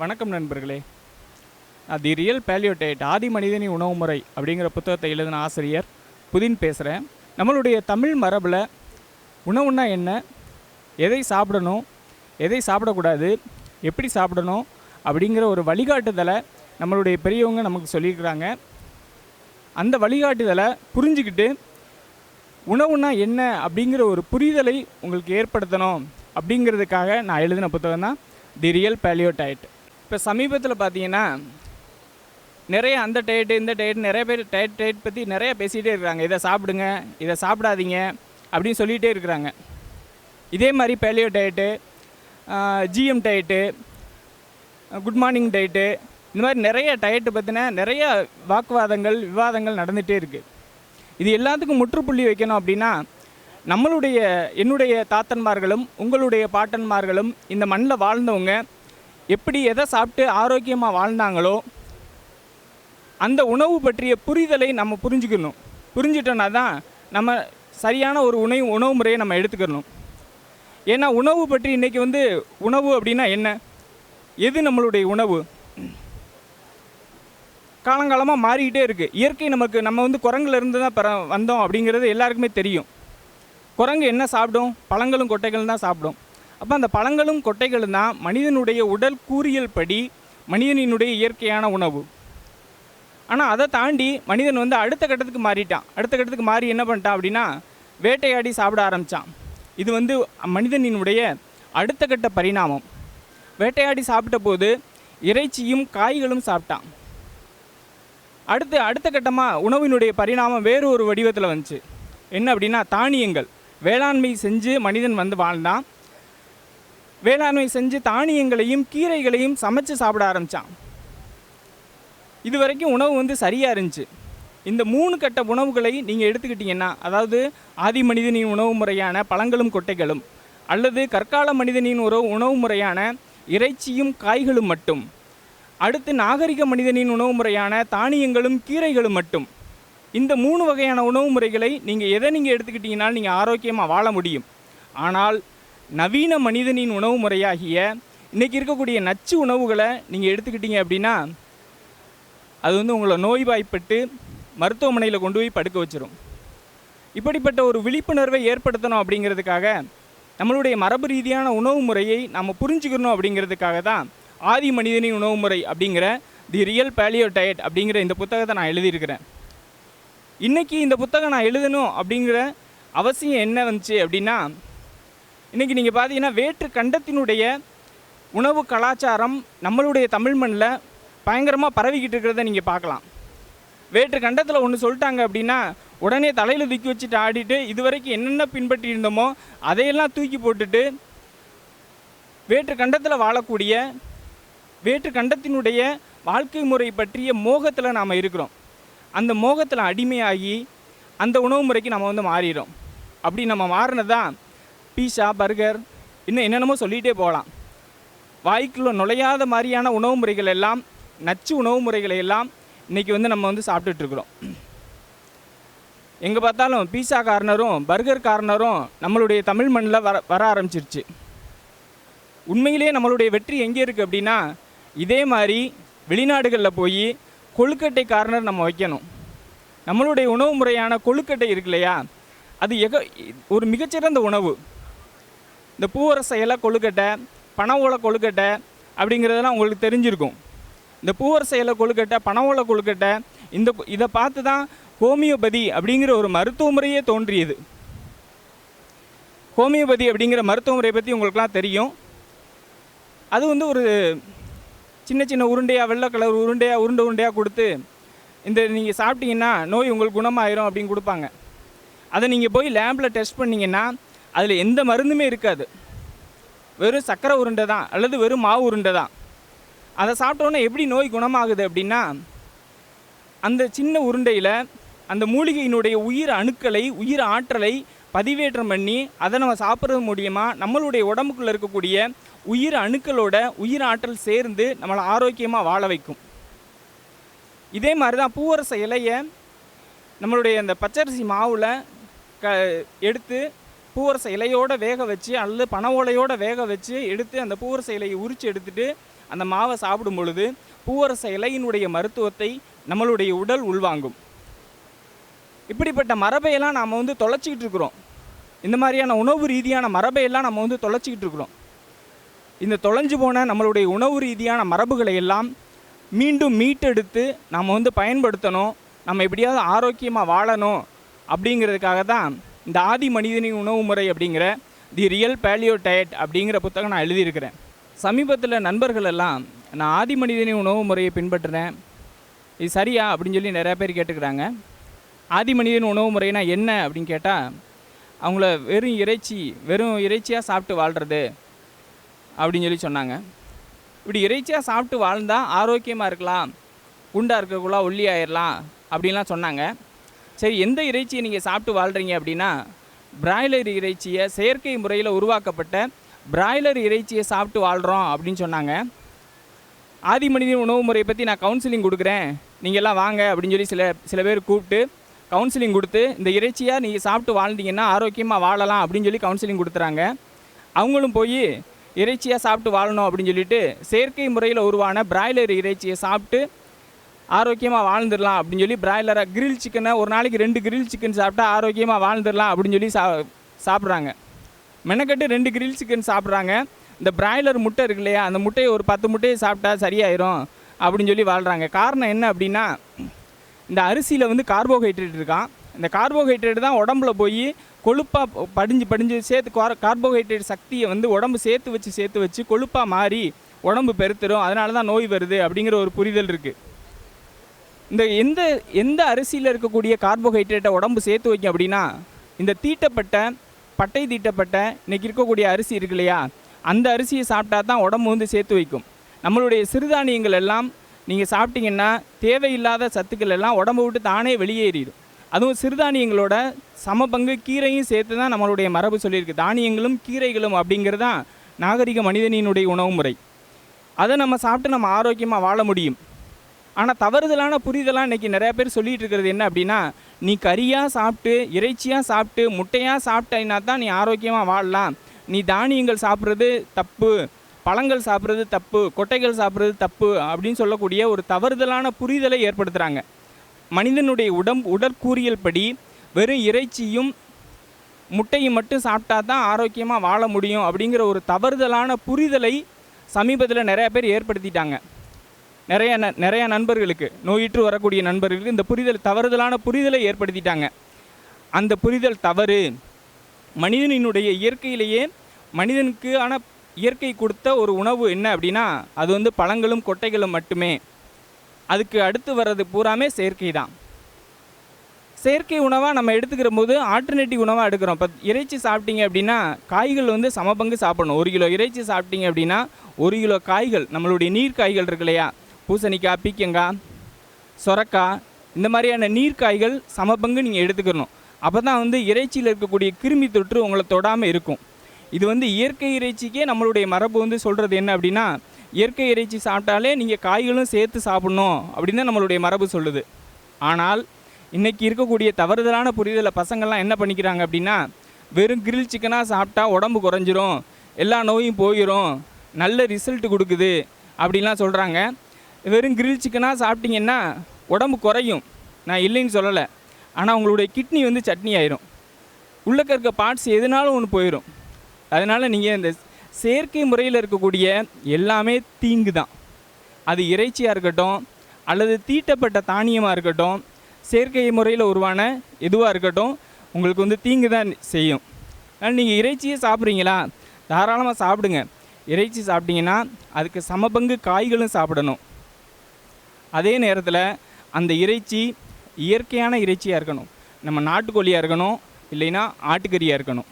வணக்கம் நண்பர்களே. நான் தி ரியல் பேலியோடேட் ஆதி மனிதனின் உணவு முறை அப்படிங்கிற புத்தகத்தை எழுதின ஆசிரியர் புதின் பேசுகிறேன் நம்மளுடைய தமிழ் மரபில் உணவுன்னா என்ன? எதை சாப்பிடணும்? எதை சாப்பிடக்கூடாது? எப்படி சாப்பிடணும்? அப்படிங்கிற ஒரு வழிகாட்டுதலை நம்மளுடைய பெரியவங்க நமக்கு சொல்லியிருக்கிறாங்க. அந்த வழிகாட்டுதலை புரிஞ்சுக்கிட்டு உணவுனா என்ன அப்படிங்கிற ஒரு புரிதலை உங்களுக்கு ஏற்படுத்தணும் அப்படிங்கிறதுக்காக நான் எழுதின புத்தகம் தான் தி ரியல் பேலியோடைட் இப்போ சமீபத்தில் பார்த்தீங்கன்னா நிறைய அந்த டயட்டு இந்த டயட் நிறைய பேர் டயட் டயட் பற்றி நிறைய பேசிகிட்டே இருக்கிறாங்க இதை சாப்பிடுங்க இதை சாப்பிடாதீங்க அப்படின்னு சொல்லிகிட்டே இருக்கிறாங்க. இதே மாதிரி paleo diet GM diet good morning diet இந்த மாதிரி நிறைய டயட்டு பற்றின நிறைய வாக்குவாதங்கள் விவாதங்கள் நடந்துகிட்டே இருக்குது இது எல்லாத்துக்கும் முற்றுப்புள்ளி வைக்கணும் அப்படின்னா நம்மளுடைய என்னுடைய தாத்தன்மார்களும் உங்களுடைய பாட்டன்மார்களும் இந்த மண்ணில் வாழ்ந்தவங்க எப்படி எதை சாப்பிட்டு ஆரோக்கியமாக வாழ்ந்தாங்களோ அந்த உணவு பற்றிய புரிதலை நம்ம புரிஞ்சுக்கணும். புரிஞ்சிட்டோன்னா தான் நம்ம சரியான ஒரு உணவு உணவு முறையை நம்ம எடுத்துக்கணும். ஏன்னா உணவு பற்றி இன்றைக்கி வந்து உணவு அப்படின்னா என்ன? எது நம்மளுடைய உணவு? காலங்காலமாக மாறிக்கிட்டே இருக்குது இயற்கை நமக்கு நம்ம வந்து குரங்குலேருந்து தான் பிற வந்தோம் அப்படிங்கிறது எல்லாருக்குமே தெரியும். குரங்கு என்ன சாப்பிடும்? பழங்களும் கொட்டைகளும் தான் சாப்பிடும். அப்போ அந்த பழங்களும் கொட்டைகளும் தான் மனிதனுடைய உடல் கூறியல் படி மனிதனினுடைய இயற்கையான உணவு. ஆனால் அதை தாண்டி மனிதன் வந்து அடுத்த கட்டத்துக்கு மாறிட்டான். அடுத்த கட்டத்துக்கு மாறி என்ன பண்ணிட்டான் அப்படின்னா வேட்டையாடி சாப்பிட ஆரம்பித்தான் இது வந்து மனிதனினுடைய அடுத்த கட்ட பரிணாமம். வேட்டையாடி சாப்பிட்ட போது இறைச்சியும் காய்களும் சாப்பிட்டான். அடுத்து அடுத்த கட்டமாக உணவினுடைய பரிணாமம் வேறு ஒரு வடிவத்தில் வந்துச்சு. என்ன அப்படின்னா தானியங்கள். வேளாண்மை செஞ்சு மனிதன் வந்து வாழ்ந்தான். வேளாண்மை செஞ்சு தானியங்களையும் கீரைகளையும் சமைச்சு சாப்பிட ஆரம்பித்தான் இது வரைக்கும் உணவு வந்து சரியாக இருந்துச்சு. இந்த மூணு கட்ட உணவுகளை நீங்கள் எடுத்துக்கிட்டிங்கன்னா அதாவது ஆதி மனிதனின் உணவு முறையான பழங்களும் கொட்டைகளும் அல்லது கற்கால மனிதனின் உறவு உணவு முறையான இறைச்சியும் காய்களும் மட்டும் அடுத்து நாகரிக மனிதனின் உணவு முறையான தானியங்களும் கீரைகளும் மட்டும் இந்த மூணு வகையான உணவு முறைகளை நீங்கள் எதை நீங்கள் எடுத்துக்கிட்டீங்கனாலும் நீங்கள் ஆரோக்கியமாக வாழ முடியும். ஆனால் நவீன மனிதனின் உணவு முறையாகிய இன்றைக்கி இருக்கக்கூடிய நச்சு உணவுகளை நீங்கள் எடுத்துக்கிட்டீங்க அப்படின்னா அது வந்து உங்களை நோய்வாய்ப்பட்டு மருத்துவமனையில் கொண்டு போய் படுக்க வச்சிடும் இப்படிப்பட்ட ஒரு விழிப்புணர்வை ஏற்படுத்தணும் அப்படிங்கிறதுக்காக நம்மளுடைய மரபு ரீதியான உணவு முறையை நம்ம புரிஞ்சுக்கணும் அப்படிங்கிறதுக்காக தான் ஆதி மனிதனின் உணவு முறை அப்படிங்கிற தி ரியல் பேலியோ டயட் அப்படிங்கிற இந்த புத்தகத்தை நான் எழுதியிருக்கிறேன். இன்றைக்கி இந்த புத்தகம் நான் எழுதணும் அப்படிங்கிற அவசியம் என்ன வந்துச்சு அப்படின்னா இன்றைக்கி நீங்கள் பார்த்தீங்கன்னா வேற்று கண்டத்தினுடைய உணவு கலாச்சாரம் நம்மளுடைய தமிழ் மண்ணில் பயங்கரமாக பரவிக்கிட்டு இருக்கிறத நீங்கள் பார்க்கலாம். வேற்று கண்டத்தில் ஒன்று சொல்லிட்டாங்க அப்படின்னா உடனே தலையில் தூக்கி வச்சுட்டு ஆடிட்டு இது வரைக்கும் என்னென்ன பின்பற்றி இருந்தோமோ அதையெல்லாம் தூக்கி போட்டுட்டு வேற்று கண்டத்தில் வாழக்கூடிய வேற்று கண்டத்தினுடைய வாழ்க்கை முறை பற்றிய மோகத்தில் நாம் இருக்கிறோம். அந்த மோகத்தில் அடிமையாகி அந்த உணவு முறைக்கு நம்ம வந்து மாறிடும் அப்படி நம்ம மாறினதான் பீஸா பர்கர் இன்னும் என்னென்னமோ சொல்லிகிட்டே போகலாம். வாய்க்குள்ள நுழையாத மாதிரியான உணவு முறைகள் எல்லாம் நச்சு உணவு முறைகளை எல்லாம் இன்றைக்கி வந்து நம்ம வந்து சாப்பிட்டுட்ருக்குறோம் எங்கே பார்த்தாலும் பீஸா கார்னரும் பர்கர் கார்னரும் நம்மளுடைய தமிழ் மண்ணில் வர வர ஆரம்பிச்சிருச்சு. உண்மையிலேயே நம்மளுடைய வெற்றி எங்கே இருக்குது அப்படின்னா இதே மாதிரி வெளிநாடுகளில் போய் கொழுக்கட்டை கார்னர் நம்ம வைக்கணும். நம்மளுடைய உணவு முறையான கொழுக்கட்டை இருக்கு இல்லையா? அது எக ஒரு மிகச்சிறந்த உணவு. இந்த பூவரச இலை கொழுக்கட்டை பனை ஓலை கொழுக்கட்டை அப்படிங்கிறதெல்லாம் உங்களுக்கு தெரிஞ்சிருக்கும். இந்த பூவரச இலை கொழுக்கட்டை பனை ஓலை கொழுக்கட்டை இந்த இதை பார்த்து தான் ஹோமியோபதி அப்படிங்கிற ஒரு மருத்துவ முறையே தோன்றியது. ஹோமியோபதி அப்படிங்கிற மருத்துவ முறையை பற்றி உங்களுக்குலாம் தெரியும். அது வந்து ஒரு சின்ன சின்ன உருண்டையாக வெள்ளை கலர் உருண்டையாக உருண்டை உருண்டையாக கொடுத்து இந்த நீங்கள் சாப்பிட்டீங்கன்னா நோய் உங்களுக்கு குணமாயிரும் அப்படின்னு கொடுப்பாங்க. அதை நீங்கள் போய் லேம்பில் டெஸ்ட் பண்ணிங்கன்னா அதில் எந்த மருந்துமே இருக்காது. வெறும் சர்க்கரை உருண்டை தான் அல்லது வெறும் மாவு உருண்டை தான். அதை சாப்பிட்டோன்னே எப்படி நோய் குணமாகுது அப்படின்னா அந்த சின்ன உருண்டையில் அந்த மூலிகையினுடைய உயிர் அணுக்களை உயிர் ஆற்றலை பதிவேற்றம் பண்ணி அதை நம்ம சாப்பிட்றது மூலியமாக நம்மளுடைய உடம்புக்குள்ளே இருக்கக்கூடிய உயிர் அணுக்களோட உயிர் ஆற்றல் சேர்ந்து நம்மளை ஆரோக்கியமாக வாழ வைக்கும். இதே மாதிரி தான் பூவரச இலையை நம்மளுடைய அந்த பச்சரிசி மாவில் க எடுத்து பூவரச இலையோட வேக வச்சு அல்லது பனை ஓலையோட வேக வச்சு எடுத்து அந்த பூவரச இலையை உரித்து எடுத்துட்டு அந்த மாவை சாப்பிடும் பொழுது பூவரச இலையினுடைய மருத்துவத்தை நம்மளுடைய உடல் உள்வாங்கும். இப்படிப்பட்ட மரபையெல்லாம் நாம் வந்து தொலைச்சிக்கிட்டு இருக்கிறோம். இந்த மாதிரியான உணவு ரீதியான மரபையெல்லாம் நம்ம வந்து தொலைச்சிக்கிட்டு இருக்கிறோம். இந்த தொலைஞ்சு போன நம்மளுடைய உணவு ரீதியான மரபுகளை எல்லாம் மீண்டும் மீட்டெடுத்து நம்ம வந்து பயன்படுத்தணும். நம்ம எப்படியாவது ஆரோக்கியமாக வாழணும் அப்படிங்கிறதுக்காக தான் இந்த ஆதி மனிதனின் உணவு முறை அப்படிங்கிற தி ரியல் பேலியோ டயட் அப்படிங்கிற புத்தகம் நான் எழுதியிருக்கிறேன். சமீபத்தில் நண்பர்கள் எல்லாம் நான் ஆதி மனிதனின் உணவு முறையை பின்பற்றுறேன். இது சரியா? அப்படின்னு சொல்லி நிறையா பேர் கேட்டுக்கிறாங்க. ஆதி மனிதன் உணவு முறைனா என்ன? அப்படின்னு கேட்டால் அவங்கள வெறும் இறைச்சி வெறும் இறைச்சியாக சாப்பிட்டு வாழ்கிறது அப்படின்னு சொல்லி சொன்னாங்க. இப்படி இறைச்சியாக சாப்பிட்டு வாழ்ந்தால் ஆரோக்கியமாக இருக்கலாம் குண்டாக இருக்கக்குள்ள ஒல்லி ஆயிடலாம் அப்படின்லாம் சொன்னாங்க. சரி எந்த இறைச்சியை நீங்கள் சாப்பிட்டு வாழ்கிறீங்க அப்படின்னா பிராய்லர் இறைச்சியை செயற்கை முறையில் உருவாக்கப்பட்ட பிராய்லர் இறைச்சியை சாப்பிட்டு வாழ்கிறோம் அப்படின்னு சொன்னாங்க. ஆதி மனிதன் உணவு முறையை பற்றி நான் கவுன்சிலிங் கொடுக்குறேன். நீங்கள் எல்லாம் வாங்க அப்படின்னு சொல்லி சில சில பேர் கூப்பிட்டு கவுன்சிலிங் கொடுத்து இந்த இறைச்சியாக நீங்கள் சாப்பிட்டு வாழ்ந்தீங்கன்னா ஆரோக்கியமாக வாழலாம் அப்படின்னு சொல்லி கவுன்சிலிங் கொடுத்துறாங்க. அவங்களும் போய் இறைச்சியாக சாப்பிட்டு வாழணும் அப்படின்னு சொல்லிட்டு செயற்கை முறையில் உருவான பிராய்லர் இறைச்சியை சாப்பிட்டு ஆரோக்கியமாக வாழ்ந்துடலாம் அப்படின்னு சொல்லி பிராய்லராக கிரில் சிக்கனை ஒரு நாளைக்கு ரெண்டு கிரில் சிக்கன் சாப்பிட்டா ஆரோக்கியமாக வாழ்ந்துடலாம் அப்படின்னு சொல்லி சா சாப்பிட்றாங்க. மெனக்கட்டு ரெண்டு கிரில் சிக்கன் சாப்பிட்றாங்க. இந்த பிராய்லர் முட்டை இருக்கு இல்லையா அந்த முட்டையை ஒரு பத்து முட்டையை சாப்பிட்டா சரியாயிரும் அப்படின்னு சொல்லி வாழ்கிறாங்க காரணம் என்ன அப்படின்னா இந்த அரிசியில் வந்து கார்போஹைட்ரேட் இருக்கான் இந்த கார்போஹைட்ரேட் தான் உடம்புல போய் கொழுப்பாக படிஞ்சு படிஞ்சு சேர்த்து கார்போஹைட்ரேட் சக்தியை வந்து உடம்பு சேர்த்து வச்சு சேர்த்து வச்சு கொழுப்பாக மாறி உடம்பு பெருத்துரும். அதனால தான் நோய் வருது அப்படிங்கிற ஒரு புரிதல் இருக்குது இந்த எந்த எந்த அரிசியில் இருக்கக்கூடிய கார்போஹைட்ரேட்டை உடம்பு சேர்த்து வைக்கும் அப்படின்னா இந்த தீட்டப்பட்ட பட்டை தீட்டப்பட்ட இன்றைக்கி இருக்கக்கூடிய அரிசி இருக்கு இல்லையா? அந்த அரிசியை சாப்பிட்டா தான் உடம்பு வந்து சேர்த்து வைக்கும். நம்மளுடைய சிறுதானியங்கள் எல்லாம் நீங்கள் சாப்பிட்டீங்கன்னா தேவையில்லாத சத்துக்கள் எல்லாம் உடம்பு விட்டு தானே வெளியேறிடும். அதுவும் சிறுதானியங்களோட சம பங்கு கீரையும் சேர்த்து தான் நம்மளுடைய மரபு சொல்லியிருக்கு. தானியங்களும் கீரைகளும் அப்படிங்கிறது தான் நாகரிக மனிதனினுடைய உணவு முறை. அதை நம்ம சாப்பிட்டு நம்ம ஆரோக்கியமாக வாழ முடியும். ஆனால் தவறுதலான புரிதலாக இன்றைக்கி நிறைய பேர் சொல்லிட்டு இருக்கிறது என்ன அப்படின்னா நீ கறியாக சாப்பிட்டு இறைச்சியாக சாப்பிட்டு முட்டையாக சாப்பிட்டீங்கன்னா தான் நீ ஆரோக்கியமாக வாழலாம். நீ தானியங்கள் சாப்பிட்றது தப்பு பழங்கள் சாப்பிட்றது தப்பு கொட்டைகள் சாப்பிட்றது தப்பு அப்படின்னு சொல்லக்கூடிய ஒரு தவறுதலான புரிதலை ஏற்படுத்துகிறாங்க மனிதனுடைய உடம்பு உடற்கூறியல் படி வெறும் இறைச்சியும் முட்டையும் மட்டும் சாப்பிட்டா தான் ஆரோக்கியமாக வாழ முடியும் அப்படிங்கிற ஒரு தவறுதலான புரிதலை சமீபத்தில் நிறைய பேர் ஏற்படுத்திட்டாங்க. நிறைய ந நிறைய நண்பர்களுக்கு நோயிற்று வரக்கூடிய நண்பர்களுக்கு இந்த புரிதல் தவறுதலான புரிதலை ஏற்படுத்திட்டாங்க. அந்த புரிதல் தவறு மனிதனினுடைய இயற்கையிலேயே மனிதனுக்கான இயற்கை கொடுத்த ஒரு உணவு என்ன அப்படின்னா அது வந்து பழங்களும் கொட்டைகளும் மட்டுமே. அதுக்கு அடுத்து வர்றது பூராமே செயற்கை தான். செயற்கை உணவாக நம்ம எடுத்துக்கிற போது ஆல்டர்னேட்டிவ் உணவாக எடுக்கிறோம். இப்போ இறைச்சி சாப்பிட்டீங்க அப்படின்னா காய்கள் வந்து சமபங்கு சாப்பிடணும். ஒரு கிலோ இறைச்சி சாப்பிட்டீங்க அப்படின்னா ஒரு கிலோ காய்கள் நம்மளுடைய நீர் காய்கள் இருக்கு இல்லையா? பூசணிக்காய் பீக்கங்காய் சொரக்காய் இந்த மாதிரியான நீர் காய்கள் சமபங்கு நீங்கள் எடுத்துக்கணும். அப்போ தான் வந்து இறைச்சியில் இருக்கக்கூடிய கிருமி தொற்று உங்களை தொடாமல் இருக்கும். இது வந்து இயற்கை இறைச்சிக்கே நம்மளுடைய மரபு வந்து சொல்கிறது என்ன அப்படின்னா இயற்கை இறைச்சி சாப்பிட்டாலே நீங்கள் காய்களும் சேர்த்து சாப்பிட்ணும் அப்படின்னு தான் நம்மளுடைய மரபு சொல்லுது. ஆனால் இன்றைக்கி இருக்கக்கூடிய தவறுதலான புரிதலை பசங்கள்லாம் என்ன பண்ணிக்கிறாங்க அப்படின்னா வெறும் கிரில் சிக்கனாக சாப்பிட்டா உடம்பு குறைஞ்சிரும் எல்லா நோயும் போயிடும் நல்ல ரிசல்ட் கொடுக்குது அப்படின்லாம் சொல்கிறாங்க வெறும் கிரில் சிக்கனாக சாப்பிட்டீங்கன்னா உடம்பு குறையும். நான் இல்லைன்னு சொல்லலை. ஆனால் உங்களுடைய கிட்னி வந்து சட்னி ஆயிரும். உள்ளக்க இருக்க பார்ட்ஸ் எதுனாலும் ஒன்று போயிடும் அதனால் நீங்கள் இந்த செயற்கை முறையில் இருக்கக்கூடிய எல்லாமே தீங்கு தான் அது இறைச்சியாக இருக்கட்டும் அல்லது தீட்டப்பட்ட தானியமாக இருக்கட்டும் செயற்கை முறையில் உருவான எதுவாக இருக்கட்டும் உங்களுக்கு வந்து தீங்கு தான் செய்யும். அதனால் நீங்கள் இறைச்சியே சாப்பிட்றீங்களா? தாராளமாக சாப்பிடுங்க. இறைச்சி சாப்பிட்டீங்கன்னா அதுக்கு சமபங்கு காய்களும் சாப்பிடணும். அதே நேரத்தில் அந்த இறைச்சி இயற்கையான இறைச்சியாக இருக்கணும். நம்ம நாட்டுக்கோழியாக இருக்கணும் இல்லைன்னா ஆட்டுக்கறியாக இருக்கணும்.